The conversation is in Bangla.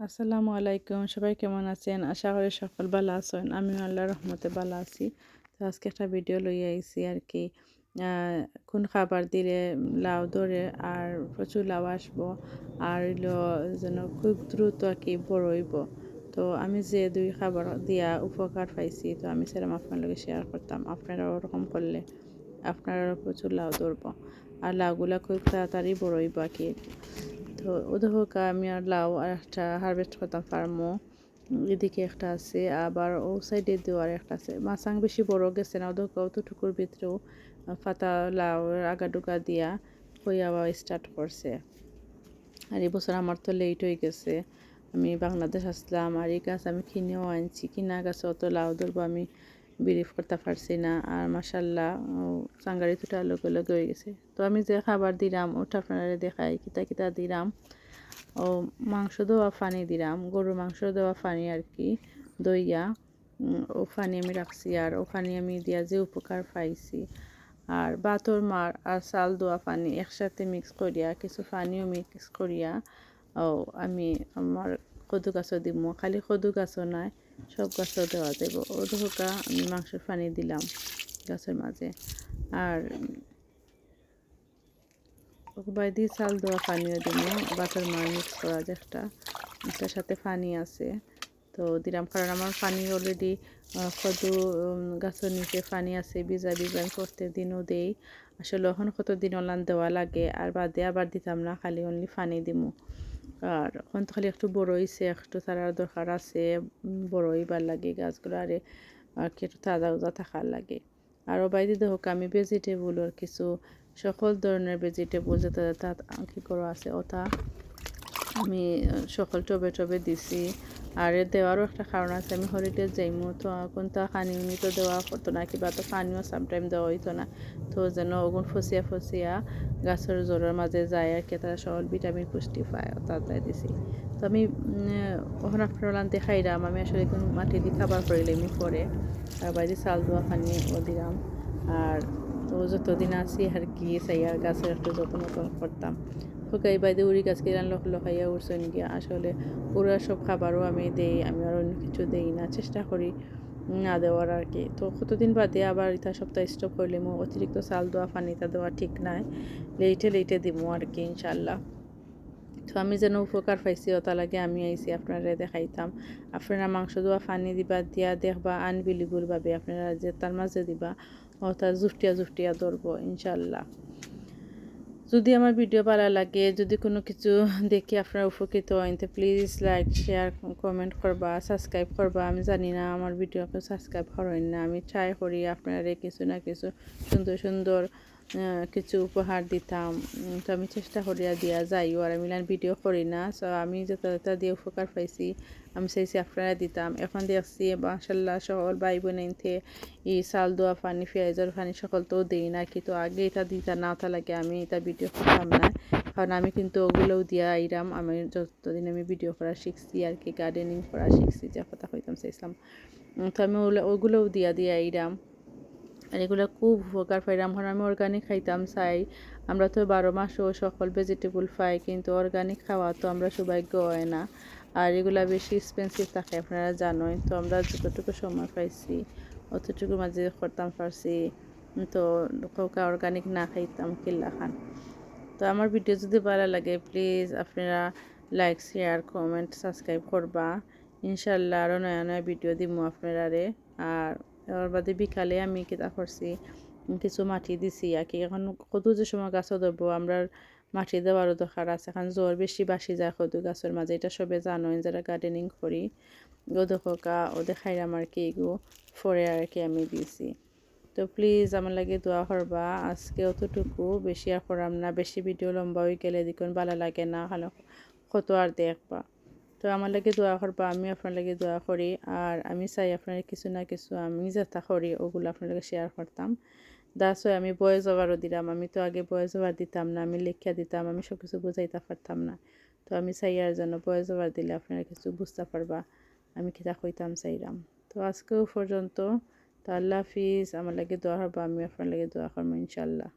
আসসালামু আলাইকুম, সবাই কেমন আছেন? আশা করি সকল ভালো আছেন আমি আল্লাহ রহমতে ভালো আছি। তো আজকে একটা ভিডিও লই আইছি আর কি। কোন খাবার দিলে লাউ ধরে আর প্রচুর লাউ আসব আর যেন খুব দ্রুত আর কি বড় হইব। তো আমি যে দুই খাবার দিয়া উপকার পাইছি, তো আমি সেরকম আপনার লগে শেয়ার করতাম। আপনারা ওরকম করলে আপনারা প্রচুর লাউ ধরবো। আর লাউগুলা খুব তাড়াতাড়ি বড় হইব আর কি। তো আমি আর লাউ আর একটা হারভেস্ট করতাম ফার্মও এদিকে একটা আছে, আবার ও সাইডে দেওয়ার একটা আছে। মাছাং বেশি বড় গেছে না, ওদের অতটুকুর ভিতরেও পাতা, লাউ আগা ডুগা দিয়া হয়ে আবার স্টার্ট করছে। আর এই বছর আমার তো লেট হয়ে গেছে। আমি বাংলাদেশ আসলাম, আর এই গাছ আমি কিনেও আনছি, কিনা গাছে অত লাউ ধরবো আমি বিলিভ করতে পারছি না, আর মাসাল্লাহ সাঙ্গারি দুটা লগে লগে হয়ে গেছে। তো আমি যে খাবার দিলাম, ওটা আপনারা দেখাই, কিতা কিতা দিলাম। ও মাংস দেওয়া ফানি দিলাম, গরুর মাংস দেওয়া ফানি আর কি, দইয়া। ও ফানি আমি রাখছি, আর ও ফানি আমি দিয়া যে উপকার পাইছি। আর বাতর মার আর চাল দোয়া পানি একসাথে মিক্স করিয়া, কিছু পানিও মিক্স করিয়া, ও আমি আমার কদু গাছও দিব খালি কদু গাছও নাই সব গাছও দেওয়া দেব ও ধোকা আমি মাংসের পানি দিলাম গাছের মাঝে। আর বাইদি চাল দেওয়া পানিও দিব। বাতের মার মিক্স করা যে একটা। এটার সাথে পানি আছে। তো দিলাম কারণ আমার পানি অলরেডি কদু গাছের নিচে পানি আছে। ভিজা ভিজা করতে দিনও দেই। আসলে এখন কত দিন ওলান দেওয়া লাগে? আর বাদে আবার দিতাম না, খালি অনলি পানি দিমু। আর এখন তো খালি একটু বড় হয়েছে একটু তারার দরকার আছে বড় হইবার লাগে গাছগুলো, আরে আর কি একটু তাজা উজা থাকার লাগে। আরও বাইরে দেখো আমি ভেজিটেবলের কিছু, সকল ধরনের ভেজিটেবল তাত কী করা আছে, ওটা আমি সকল টবে টবে দিছি। আর দেওয়ারও একটা কারণ আছে, আমি হরিডে যাইমু, তো কোনটা পানি উনি তো দেওয়া হতো না, কিবা তো পানিও সামটাইম দেওয়া হইতো না। তো যেন ওগুন ফসিয়া ফসিয়া গাছের জোরের মাঝে যায় আর কি, তারা সকল ভিটামিন পুষ্টি পায় তাতে দিছি। তো আমি ওখানে আপনার লানতে খাইলাম আমি আসলে মাটি দিয়ে খাবার করিলে আমি পরে। আর বাইরে চাল দেওয়া পানি ও দিলাম আর তো যতদিন আছি আর কি, চাই আর গাছের একটু যত্ন করতাম। শুকাই বাইদে উড়ি গাছ কিরান লখ লখাইয়া উঠছেন গিয়া আসলে ওরা সব খাবারও আমি দেই, আমি আর অন্য কিছু দেই না, চেষ্টা করি না দেওয়ার আর কি। তো কতদিন বাদে আবার ইতা সপ্তাহ স্টপ করলে মো অতিরিক্ত চাল দেওয়া পানিটা দেওয়া ঠিক নাই লেটে লেটে দিব আর কি ইনশাল্লাহ তো আমি যেন উপকার পাইছি লাগে আমি আইছি আপনারা দেখাইতাম। আপনারা মাংস দেওয়া, পানি দিবা, দিয়া দেখবা আনবিলিবুলভাবে আপনারা যে তার মাঝে দিবা ওটা জুফটিয়া জুফটিয়া ধরবো ইনশাল্লাহ যদি আমার ভিডিও ভালো লাগে, যদি কোনো কিছু দেখি আপনারা উপকৃত হন, তো প্লিজ লাইক শেয়ার কমেন্ট করবা সাবস্ক্রাইব করবা। আমি জানি না আমার ভিডিও আপনি সাবস্ক্রাইব করেন না। আমি ট্রাই করি আপনারা কিছু না কিছু সুন্দর সুন্দর কিছু উপহার দিতাম। তো আমি চেষ্টা করিয়া দিয়া যাইও আর আমি ভিডিও করি না। সো আমি যত দিয়ে উপকার পাইছি, আমি চাইছি আপনারা দিতাম। এখন দেখছি মাসাল্লাহ সকল ভাই বোনেনতে ই চাল, দোয়া, পানি, পেঁয়াজের পানি সকল তো দিই না। কিন্তু আগে এটা দিতা না তা লাগে আমি এটা ভিডিও করতাম না। কারণ আমি কিন্তু ওগুলোও দিয়া আইরাম। আমি যতদিন আমি ভিডিও করা শিখছি আর কি গার্ডেনিং করা শিখছি, যে কথা হইতাম চাইছিলাম তো আমি ওগুলোও দিয়া দিয়া আইরাম। আর এগুলো খুব উপকার পাইলাম এখন আমি অর্গানিক খাইতাম, চাই। আমরা তো বারো মাসও সকল ভেজিটেবল পাই, কিন্তু অর্গানিক খাওয়া তো আমরা সৌভাগ্য হয় না। আর এগুলো বেশি এক্সপেন্সিভ থাকে, আপনারা জানোই। তো আমরা যতটুকু সময় পাইছি, অতটুকু মাঝে করতাম, পারছি। তো কাউকে অর্গানিক না খাইতাম, কিল্লা খান। তো আমার ভিডিও যদি ভালো লাগে প্লিজ আপনারা লাইক শেয়ার কমেন্ট সাবস্ক্রাইব করবা। ইনশাল্লাহ আরও নয়া নয়া ভিডিও দিব আপনারা আর এবার বাদে বিকালে আমি কিতা করছি, কিছু মাটি দিছি আর কি। এখন কত যে সময় গাছও ধরবো, আমরা মাটি দেওয়ারও দরকার আছে। এখন জ্বর বেশি বাসি যায় কদু গাছের মাঝে, এটা সবে জানোই, যারা গার্ডেনিং করি। ও দেখা ও দেখাইলাম আর কি, এগু ফরে আর কি আমি দিয়েছি। তো প্লিজ আমার লাগে দোয়া করবা, আজকে অতটুকু, বেশি আর করাম না, বেশি ভিডিও লম্বা হয়ে গেলে দেখুন ভালো লাগে না, ভালো কত আর দেখবা। তো আমার লাগে দোয়া করবা আমি আপনার লাগে দোয়া করি। আর আমি চাই আপনার কিছু না কিছু আমি যেটা করি, ওগুলো আপনার লাগে শেয়ার করতাম। দাস হয় আমি বয়স ওভারও দিলাম। আমি তো আগে বয়স ওভার দিতাম না, আমি লেখিয়া দিতাম, আমি সব কিছু বুঝাইতে পারতাম না। তো আমি চাই আর যেন বয়স ওভার দিলে আপনারা কিছু বুঝতে পারবা। আমি কিতা কইতাম চাইলাম। তো আজকেও পর্যন্ত, তো আল্লাহ হাফিজ। আমার লাগে দোয়া করব আমি আপনার লাগে দোয়া করব ইনশাল্লাহ